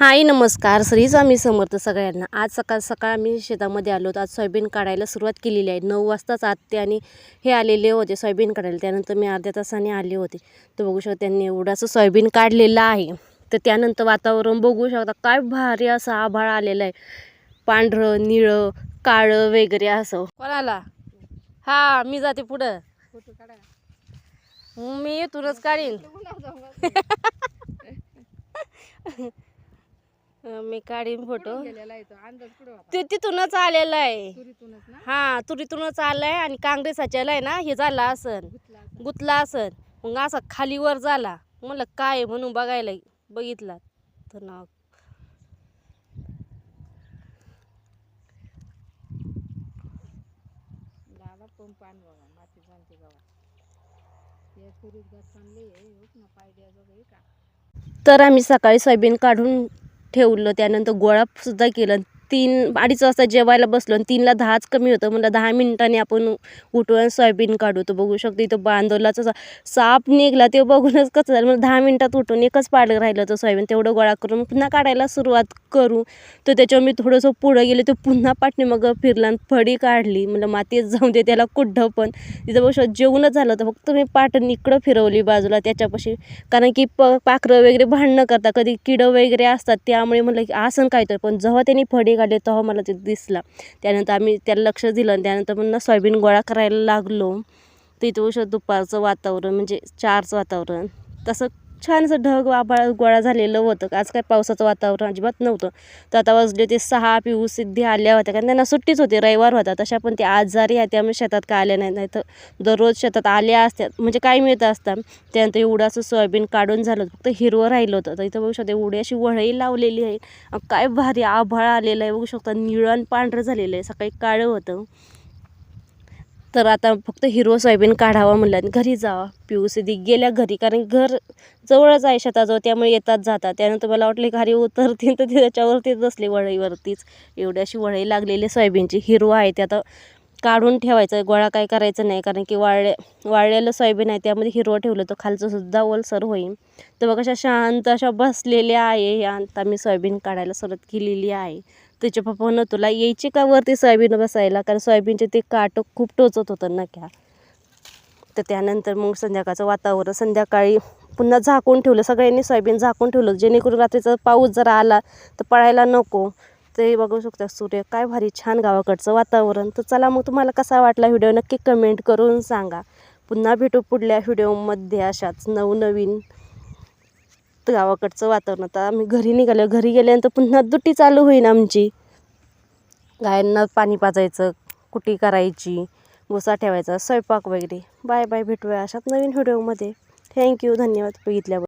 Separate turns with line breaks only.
हाय नमस्कार. श्री स्वामी समर्थ सगळ्यांना. आज सकाळ सकाळ आम्ही शेतामध्ये आलो होतो. आज सोयाबीन काढायला सुरुवात केलेली आहे. नऊ वाजताच आत्ते आणि हे आलेले होते सोयाबीन काढायला. त्यानंतर मी अर्ध्या तासाने आले होते. तर बघू शकता त्यांनी एवढाचं सोयाबीन काढलेलं आहे. तर त्यानंतर वातावरण बघू शकता. काय भारी असं आभाळ आलेलं आहे. पांढरं निळं काळं वगैरे असं. कोणाला? हा मी जाते पुढं. मी इथूनच काढीन. मी काढीन फोटो
गेलेला आहे तो? अंदाज कुठं होता?
ते तिथूनच आलेलं आहे.
तुरीतूनच ना?
हा तुरीतूनच आलाय आणि काँग्रेसाच्या आहे ना हे झाला असन.
गुतला असा.
गुतला असन. मग असा खालीवर झाला. म्हणलं काय आहे? म्हणून बघायला बघितला. तर नाव.
पंप आण माती जाणते तुरीत ना का?
तर आम्ही सकाळी सोयाबीन काढून ठेवलं त्यानंतर गोळासुद्धा केलं. तीन अडीच वाजता जेवायला बसलो आणि तीनला दहाच कमी होतं. म्हणलं दहा मिनिटांनी आपण उठून सोयाबीन काढू. तर बघू शकतो इथं बांधवलाचा साप निघला ते बघूनच कसं झालं. म्हणजे दहा मिनिटात उठून एकच पाडलं राहिलं होतं सोयाबीन. तेवढं गोळा करून पुन्हा काढायला सुरुवात करू. तर त्याच्यावर मी थोडंसं पुढं गेले तर पुन्हा पाठणी मग फिरला आणि फडी काढली. म्हणलं मातीत जाऊन दे त्याला कुठं पण. तिथं बघू शकतो जेवणच झालं होतं. फक्त मी पाटण इकडं फिरवली बाजूला त्याच्यापाशी. कारण की प पाखरं वगैरे भांडणं करता कधी किडं वगैरे असतात. त्यामुळे म्हणलं की आसन काय तर पण जेव्हा त्यांनी फडी काढले तेव्हा मला ते दिसला. त्यानंतर आम्ही त्याला लक्ष दिलं आणि त्यानंतर पुन्हा सोयाबीन गोळा करायला लागलो. तिथं उशा दुपारचं वातावरण म्हणजे चारचं वातावरण. तसं छान असं ढग आभाळ गोळा झालेलं होतं. आज काय पावसाचं वातावरण अजिबात नव्हतं. तर आता वाजले ते सहा पिऊ सिद्धी आल्या होत्या. कारण त्यांना सुट्टीच होती. रविवार होता. तशा पण ते आजारी आहे त्यामुळे शेतात काय आल्या नाही. नाही तर दररोज शेतात आल्या असतात म्हणजे काय मिळत असतात त्यानंतर एवढं असं सोयाबीन काढून झालं होतं. फक्त हिरवं राहिलं होतं. तर इथं बघू शकता एवढी अशी वळई लावलेली आहे. काय भारी आभाळ आलेलं आहे. बघू शकता निळं आणि पांढरं झालेलं आहे. सकाळी काळं होतं. तर आता फक्त हिरवं सोयाबीन काढावा म्हणलं घरी जावा पिऊ सिद्धी गेल्या घरी कारण घर जवळच आहे शेताजवळ त्यामुळे येतात जातात. त्यानंतर मला वाटले घरी उतरतील तर ते त्याच्यावरतीच बसले वळईवरतीच. एवढी अशी वळई लागलेली सोयाबीनची. हिरवं आहे ते आता काढून ठेवायचं गोळा काय करायचं नाही कारण की वाळले वाळलेलं सोयाबीन आहे त्यामध्ये हिरवं ठेवलं तर खालचं सुद्धा ओलसर होईल तर मग अशा शांत अशा बसलेल्या आहे. आता मी सोयाबीन काढायला सुरुवात केलेली आहे. तिच्या पप्पानं तुला यायची का वरती सोयाबीन बसायला? कारण सोयाबीनचे ते काटं खूप टोचत होतं ना क्या? तर त्यानंतर मग संध्याकाळचं वातावरण संध्याकाळी पुन्हा झाकून ठेवलं. सगळ्यांनी सोयाबीन झाकून ठेवलं. जेणेकरून रात्रीचा पाऊस जर आला तर पळायला नको. ते बघू शकता सूर्य काय भारी छान गावाकडचं वातावरण. तर चला मग तुम्हाला कसा वाटला व्हिडिओ नक्की कमेंट करून सांगा. पुन्हा भेटू पुढल्या व्हिडिओमध्ये अशाच नवनवीन गावाकडचं वातावरण. आता आम्ही घरी निघालो घरी गेल्यानंतर पुन्हा दुटी चालू होईन आमची. गायांना पाणी पाजायचं कुटी करायची भुसा ठेवायचा स्वयंपाक वगैरे. बाय बाय भेटूया अशाच नवीन व्हिडिओमध्ये. थँक्यू धन्यवाद बघितल्याबद्दल.